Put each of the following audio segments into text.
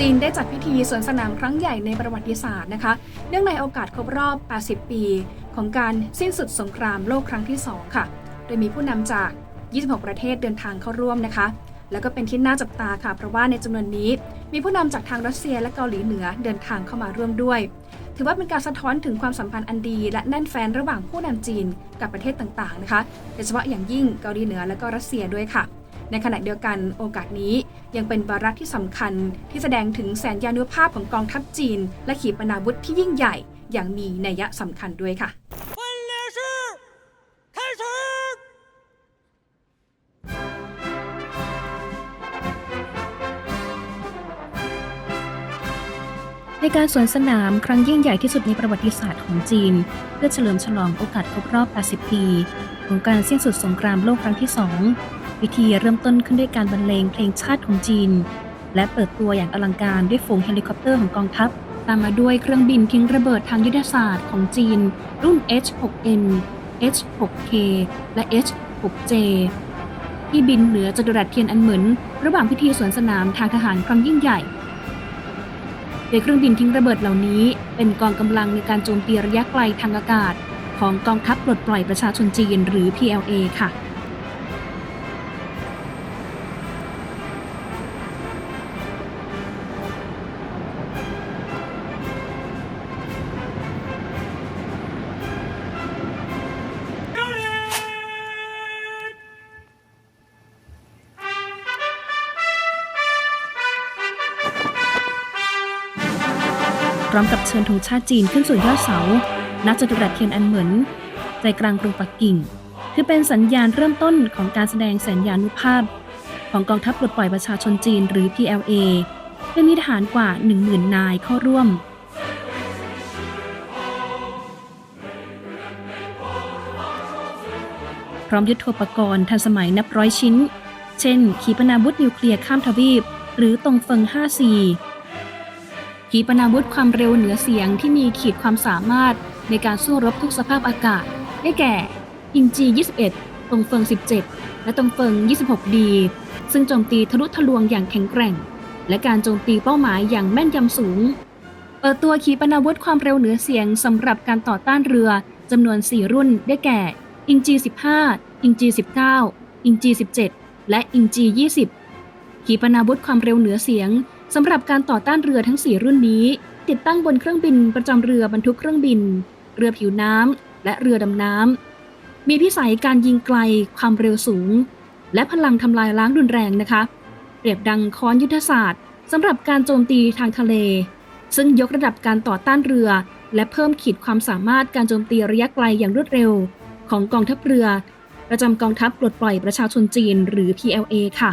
จีนได้จัดพิธีสวนสนามครั้งใหญ่ในประวัติศาสตร์นะคะ เนื่องในโอกาสครบรอบ 80 ปี ของการสิ้นสุดสงครามโลกครั้งที่ 2 ค่ะ โดยมีผู้นำจาก 26 ประเทศเดินทางเข้าร่วมนะคะ แล้วก็เป็นที่น่าจับตาค่ะ เพราะว่าในจำนวนนี้ มีผู้นำจากทางรัสเซียและเกาหลีเหนือเดินทางเข้ามาร่วมด้วย ถือว่าเป็นการสะท้อนถึงความสัมพันธ์อันดี และแน่นแฟนระหว่างผู้นำจีนกับประเทศต่างๆนะคะ โดยเฉพาะอย่างยิ่งเกาหลีเหนือและก็รัสเซียด้วยค่ะ ในขณะเดียวกันโอกาสนี้ยังเป็นวาระที่สำคัญที่แสดงถึงแสนยานุภาพของกองทัพจีน และขีปนาวุธที่ยิ่งใหญ่อย่างมีนัยสำคัญด้วยค่ะในการสวนสนามครั้งยิ่งใหญ่ที่สุดในประวัติศาสตร์ของจีน เพื่อเฉลิมฉลองโอกาสครบรอบ 80 ปี ของการสิ้นสุดสงครามโลกครั้งที่สอง พิธีเริ่มต้นขึ้นด้วยการบรรเลงเพลงชาติของจีน และเปิดตัวอย่างอลังการด้วยฝูงเฮลิคอปเตอร์ของกองทัพ ตามมาด้วยเครื่องบินทิ้งระเบิดทางยุทธศาสตร์ของจีน รุ่น H6N H6K และ H6J ที่บินเหนือจตุรัสเทียนอันเหมินระหว่างพิธีสวนสนามทางทหารครั้งยิ่งใหญ่โดยเครื่องบินทิ้งระเบิดเหล่านี้ เป็นกองกำลังในการโจมตีระยะไกลทางอากาศ ของกองทัพปลดปล่อยประชาชนจีนหรือ PLA ค่ะ ร้อมกับเชิญธงชาติจีนขึ้นสู่ยอดเสา ณ จตุรัสเทียนอันเหมินใจกลางกรุงปักกิ่ง คือเป็นสัญญาณเริ่มต้นของการแสดงแสนยานุภาพ ของกองทัพปลดปล่อยประชาชนจีนหรือ PLA โดยมีทหารกว่า 10,000 นายเข้าร่วมพร้อมยุทธปกรณ์ทันสมัยนับร้อยชิ้น เช่น ขีปนาวุธนิวเคลียร์ข้ามทวีป หรือตรงเฟิง 5C ขีปนาวุธความเร็วเหนือเสียงที่มีขีดความสามารถในการสู้รบทุกสภาพอากาศ ได้แก่อิงจี 21ตงเฟิง 17 และตงเฟิง 26D ซึ่งโจมตีทะลุทะลวงอย่างแข็งแกร่ง และการโจมตีเป้าหมายอย่างแม่นยำสูง เปิดตัวขีปนาวุธความเร็วเหนือเสียงสำหรับการต่อต้านเรือจำนวน 4 รุ่น ได้แก่ อิงจี 15 อิงจี 19 อิงจี 17 และอิงจี 20 ขีปนาวุธความเร็วเหนือเสียง สำหรับการต่อต้านเรือทั้ง 4 รุ่นนี้ ติดตั้งบนเครื่องบินประจำเรือบรรทุกเครื่องบิน เรือผิวน้ำและเรือดำน้ำมีพิสัยการยิงไกล ความเร็วสูง และพลังทำลายล้างรุนแรงนะคะ เปรียบดังค้อนยุทธศาสตร์สำหรับการโจมตีทางทะเล ซึ่งยกระดับการต่อต้านเรือ และเพิ่มขีดความสามารถการโจมตีระยะไกลอย่างรวดเร็ว ของกองทัพเรือ ประจำกองทัพปลดปล่อยประชาชนจีนหรือ PLA ค่ะ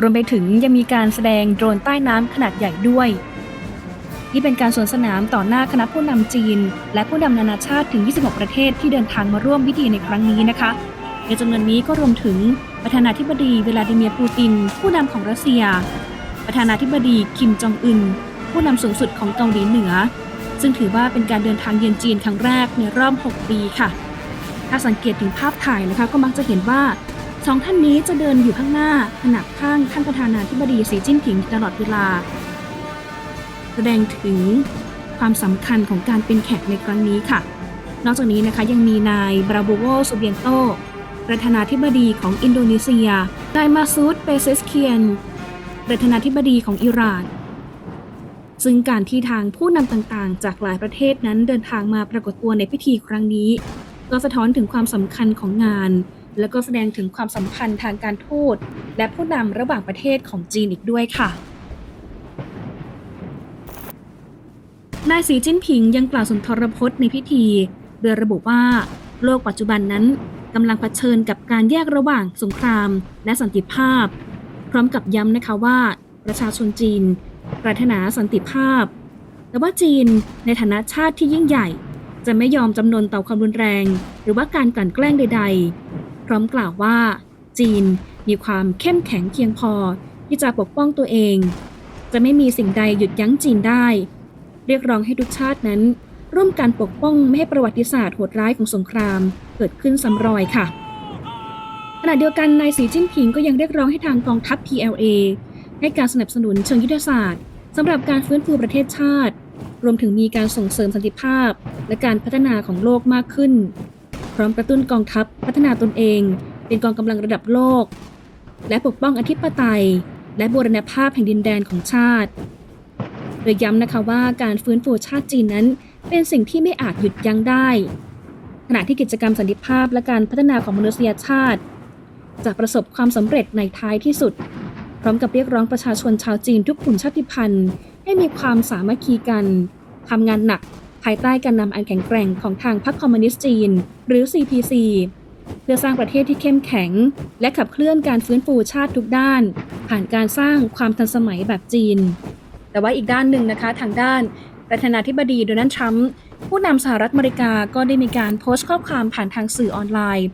รวมไปถึงยังมีการแสดงโดรนใต้น้ำขนาดใหญ่ด้วยที่เป็นการสวนสนามต่อหน้าคณะผู้นำจีน และผู้นำนานาชาติถึง 26 ประเทศที่เดินทางมาร่วมพิธีในครั้งนี้นะคะในจำนวนนี้ก็รวมถึงประธานาธิบดีเวลาดิเมียร์ปูติน ผู้นำของรัสเซีย ประธานาธิบดีคิมจองอึน ผู้นำสูงสุดของเกาหลีเหนือ ซึ่งถือว่าเป็นการเดินทางเยือนจีนครั้งแรกในรอบ 6 ปีค่ะ ถ้าสังเกตถึงภาพถ่ายนะคะก็มักจะเห็นว่า สองท่านนี้จะเดินอยู่ข้างหน้าขนาบข้างท่านประธานาธิบดีสีจิ้นผิงตลอดเวลา แสดงถึงความสำคัญของการเป็นแขกในครั้งนี้ค่ะ นอกจากนี้นะคะยังมีนายบราโบโวโซเบียนโตประธานาธิบดีของอินโดนีเซีย นายมาซูดเปเซสเคียน ประธานาธิบดีของอิหร่าน ซึ่งการที่ทางผู้นำต่างๆ จากหลายประเทศนั้นเดินทางมาปรากฏตัวในพิธีครั้งนี้ ก็สะท้อนถึงความสำคัญของงาน และก็แสดงถึงความสัมพันธ์ทางการทูตและผู้นำระหว่างประเทศของจีนอีกด้วยค่ะนายสีจิ้นผิงยังกล่าวสุนทรพจน์ในพิธี โดยระบุว่า โลกปัจจุบันนั้นกำลังเผชิญกับการแยกระหว่างสงคราม และสันติภาพ พร้อมกับย้ำนะคะว่า ประชาชนจีน ปรารถนาสันติภาพ แต่ว่าจีนในฐานะชาติที่ยิ่งใหญ่ จะไม่ยอมจำนนต่อความรุนแรง หรือว่าการกลั่นแกล้งใดๆ พร้อมกล่าวว่า จีนมีความเข้มแข็งเพียงพอที่จะปกป้องตัวเอง จะไม่มีสิ่งใดหยุดยั้งจีนได้ เรียกร้องให้ทุกชาตินั้น ร่วมกันปกป้องไม่ให้ประวัติศาสตร์โหดร้ายของสงครามเกิดขึ้นซ้ำรอยค่ะขณะเดียวกันนายสีจิ้นผิงก็ยังเรียกร้องให้ทางกองทัพ PLA ให้การสนับสนุนเชิงยุทธศาสตร์สำหรับการฟื้นฟูประเทศชาติ รวมถึงมีการส่งเสริมสันติภาพ และการพัฒนาของโลกมากขึ้น ร้อมกระตุ้นกองทัพพัฒนาตนเอง เป็นกองกำลังระดับโลก และปกป้องอธิปไตย และบูรณภาพแห่งดินแดนของชาติโดยย้ำนะคะว่าการฟื้นฟูชาติจีนนั้น เป็นสิ่งที่ไม่อาจหยุดยั้งได้ ขณะที่กิจกรรมสันติภาพและการพัฒนาของมนุษยชาติ จะประสบความสำเร็จในท้ายที่สุด พร้อมกับเรียกร้องประชาชนชาวจีนทุกกลุ่มชาติพันธุ์ ให้มีความสามัคคีกันทำงานหนัก ภายใต้การนำอันแข็งแกร่งของทางพรรคคอมมิวนิสต์จีน หรือ CPC เพื่อสร้างประเทศที่เข้มแข็ง และขับเคลื่อนการฟื้นฟูชาติทุกด้าน ผ่านการสร้างความทันสมัยแบบจีน แต่ว่าอีกด้านหนึ่งนะคะทางด้านประธานาธิบดีโดนัลด์ทรัมป์ผู้นำสหรัฐอเมริกาก็ได้มีการโพสต์ข้อความผ่านทางสื่อออนไลน์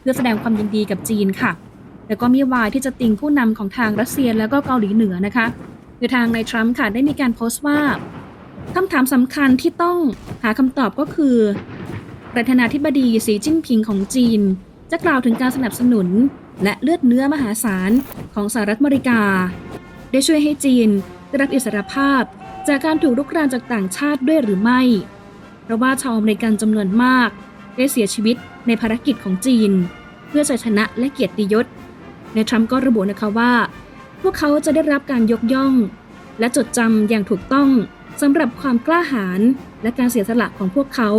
เพื่อแสดงความยินดีกับจีนค่ะแล้วก็มีวายที่จะติงผู้นำของทางรัสเซียแล้วก็เกาหลีเหนือนะคะโดยทางนายทรัมป์ค่ะได้มีการโพสต์ว่า คำถามสำคัญที่ต้องหาคำตอบก็คือประธานาธิบดีสีจิ้นผิงของจีน จะกล่าวถึงการสนับสนุน และเลือดเนื้อมหาศาลของสหรัฐอเมริกา ได้ช่วยให้จีนได้รับอิสรภาพ จากการถูกรุกรานจากต่างชาติด้วยหรือไม่ เพราะว่าชาวอเมริกันจำนวนมาก ได้เสียชีวิตในภารกิจของจีน เพื่อชัยชนะและเกียรติยศในทรัมป์ก็ระบุนะคะว่า พวกเขาจะได้รับการยกย่อง และจดจำอย่างถูกต้อง สำหรับความกล้าหาญและการเสียสละของพวกเขา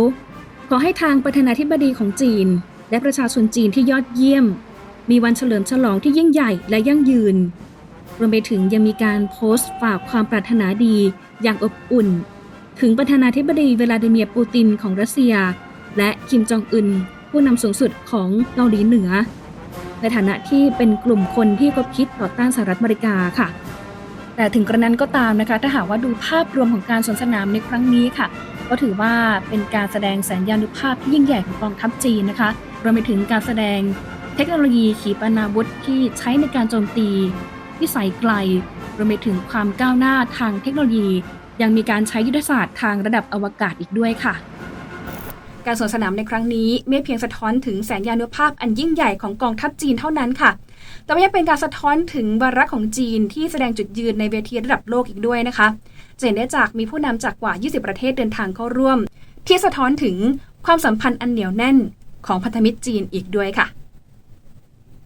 ขอให้ทางประธานาธิบดีของจีน และประชาชนจีนที่ยอดเยี่ยม มีวันเฉลิมฉลองที่ยิ่งใหญ่และยั่งยืน รวมไปถึงยังมีการโพสต์ฝากความปรารถนาดีอย่างอบอุ่น ถึงประธานาธิบดีเวลาดิเมียร์ปูตินของรัสเซีย และคิมจองอึนผู้นำสูงสุดของเกาหลีเหนือ ในฐานะที่เป็นกลุ่มคนที่คบคิดต่อต้านสหรัฐอเมริกาค่ะ แต่ถึงกระนั้นก็ตามนะคะ ถ้าหากว่าดูภาพรวมของการสวนสนามในครั้งนี้ค่ะ ก็ถือว่าเป็นการแสดงสัญญาณุภาพที่ยิ่งใหญ่ของกองทัพจีนนะคะรวมไปถึงการแสดงเทคโนโลยีขีปนาวุธที่ใช้ในการโจมตีที่ใส่ไกลรวมไปถึงความก้าวหน้าทางเทคโนโลยี ยังมีการใช้ยุทธศาสตร์ทางระดับอวกาศอีกด้วยค่ะ การสวนสนามในครั้งนี้ไม่เพียงสะท้อนถึงแสนยานุภาพอันยิ่งใหญ่ของกองทัพจีนเท่านั้นค่ะ แต่ยังเป็นการสะท้อนถึงวาระของจีนที่แสดงจุดยืนในเวทีระดับโลกอีกด้วยนะคะจะเห็นได้จากมีผู้นำจากกว่า 20 ประเทศเดินทางเข้าร่วม ที่สะท้อนถึงความสัมพันธ์อันเหนียวแน่นของพันธมิตรจีนอีกด้วยค่ะ